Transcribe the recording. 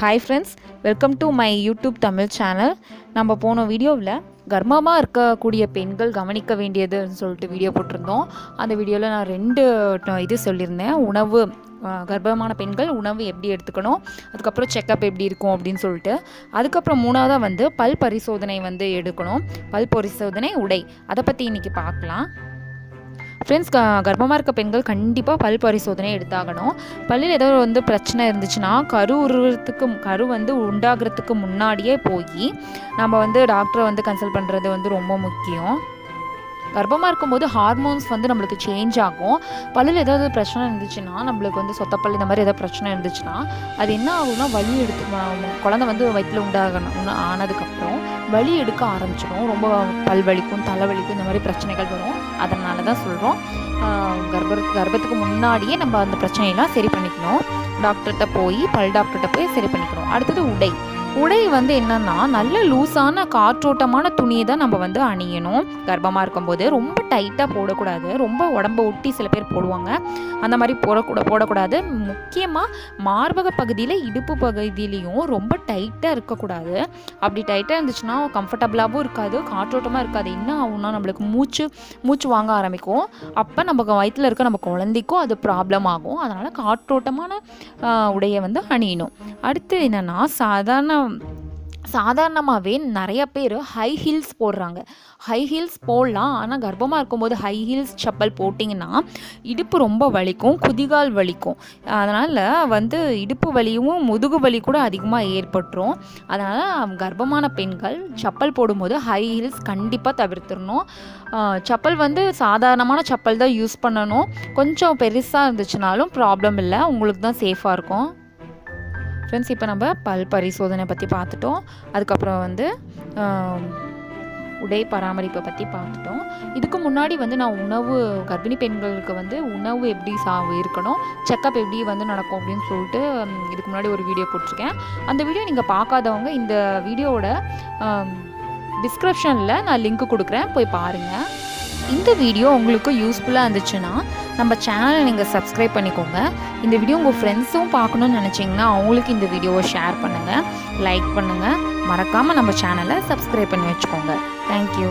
Hi friends welcome to my YouTube Tamil channel நம்ம போன வீடியோவில் கர்ப்பமாக இருக்கக்கூடிய பெண்கள் கவனிக்க வேண்டியதுன்னு சொல்லிட்டு வீடியோ போட்டிருந்தோம். அந்த வீடியோவில் நான் ரெண்டு இது சொல்லியிருந்தேன். உணவு கர்ப்பமான பெண்கள் உணவு எப்படி எடுத்துக்கணும் அதுக்கப்புறம் செக்கப் எப்படி இருக்கும் அப்படின்னு சொல்லிட்டு. அதுக்கப்புறம் மூணாவதாக வந்து பல் பரிசோதனை வந்து எடுக்கணும். பல் பரிசோதனை உடை. அதை பற்றி இன்றைக்கி பார்க்கலாம். ஃப்ரெண்ட்ஸ் கர்ப்பமாக இருக்க பெண்கள் கண்டிப்பாக பல் பரிசோதனை எடுத்தாகணும். பல்லில் ஏதோ வந்து பிரச்சனை இருந்துச்சுன்னா கரு உருவத்துக்கு கரு வந்து உண்டாகிறதுக்கு முன்னாடியே போய் நம்ம வந்து டாக்டரை வந்து கன்சல்ட் பண்ணுறது வந்து ரொம்ப முக்கியம். கர்ப்பமாக இருக்கும்போது ஹார்மோன்ஸ் வந்து நம்மளுக்கு சேஞ்ச் ஆகும். பல்லில் ஏதாவது பிரச்சனை இருந்துச்சுன்னா நம்மளுக்கு வந்து சொத்தப்பல் இந்த மாதிரி ஏதாவது பிரச்சனை இருந்துச்சுன்னா அது என்ன ஆகும்னா வலி எடுத்து குழந்தை வந்து வயிற்றில் உண்டாகணும் ஆனதுக்கப்புறம் வலி எடுக்க ஆரம்பிச்சிடும். ரொம்ப பல் வலிக்கும் தலைவலிக்கும் இந்த மாதிரி பிரச்சனைகள் வரும். அதனால தான் சொல்கிறோம் கர்ப்ப கர்ப்பத்துக்கு முன்னாடியே நம்ம அந்த பிரச்சனையெல்லாம் சரி பண்ணிக்கணும். டாக்டர்கிட்ட போய் பல் டாக்டர்கிட்ட போய் சரி பண்ணிக்கணும். அடுத்தது உடை. உடை வந்து என்னன்னா நல்ல லூஸான காற்றோட்டமான துணியை தான் நம்ம வந்து அணியணும். கர்ப்பமாக இருக்கும்போது ரொம்ப டைட்டாக போடக்கூடாது. ரொம்ப உடம்ப ஒட்டி சில பேர் போடுவாங்க. அந்த மாதிரி போடக்கூட போடக்கூடாது. முக்கியமாக மார்பக பகுதியில் இடுப்பு பகுதியிலையும் ரொம்ப டைட்டாக இருக்கக்கூடாது. அப்படி டைட்டாக இருந்துச்சுன்னா கம்ஃபர்டபுளாகவும் இருக்காது காற்றோட்டமாக இருக்காது. என்ன ஆகும்னா நம்மளுக்கு மூச்சு மூச்சு வாங்க ஆரம்பிக்கும். அப்போ நம்ம வயிற்றில் இருக்க நம்ம குழந்தைக்கும் அது ப்ராப்ளம் ஆகும். அதனால் காற்றோட்டமான உடையை வந்து அணியணும். அடுத்து என்னென்னா சாதாரண சாதாரணமாகவே நிறைய பேர் ஹை ஹீல்ஸ் போடுறாங்க. ஹை ஹீல்ஸ் போடலாம் ஆனால் கர்ப்பமாக இருக்கும்போது ஹை ஹீல்ஸ் செப்பல் போட்டிங்கன்னா இடுப்பு ரொம்ப வலிக்கும் குதிகால் வலிக்கும். அதனால் வந்து இடுப்பு வலியும் முதுகு வலி கூட அதிகமாக ஏற்பட்டுரும். அதனால் கர்ப்பமான பெண்கள் செப்பல் போடும்போது ஹை ஹீல்ஸ் கண்டிப்பாக தவிர்த்துடணும். செப்பல் வந்து சாதாரணமான செப்பல் தான் யூஸ் பண்ணணும். கொஞ்சம் பெருசாக இருந்துச்சுனாலும் ப்ராப்ளம் இல்லை. உங்களுக்கு தான் சேஃபாக இருக்கும். ஃப்ரெண்ட்ஸ் இப்போ நம்ம பல் பரிசோதனை பற்றி பார்த்துட்டோம். அதுக்கப்புறம் வந்து உடை பராமரிப்பை பற்றி பார்த்துட்டோம். இதுக்கு முன்னாடி வந்து நான் உணவு கர்ப்பிணி பெண்களுக்கு வந்து உணவு எப்படி சா இருக்கணும் செக்கப் எப்படி வந்து நடக்கும் அப்படின்னு சொல்லிட்டு இதுக்கு முன்னாடி ஒரு வீடியோ போட்டிருக்கேன். அந்த வீடியோ நீங்கள் பார்க்காதவங்க இந்த வீடியோவோட டிஸ்கிரிப்ஷனில் நான் லிங்க் கொடுக்குறேன். போய் பாருங்கள் இந்த வீடியோ உங்களுக்கு யூஸ்ஃபுல்லாக இருந்துச்சுன்னா நம்ம சேனலை நீங்கள் சப்ஸ்கிரைப் பண்ணிக்கோங்க. இந்த வீடியோ உங்கள் ஃப்ரெண்ட்ஸும் பார்க்கணும்னு நினச்சிங்கன்னா அவங்களுக்கு இந்த வீடியோவை ஷேர் பண்ணுங்கள் லைக் பண்ணுங்கள் மறக்காமல் நம்ம சேனலை சப்ஸ்கிரைப் பண்ணி வச்சுக்கோங்க. தேங்க்யூ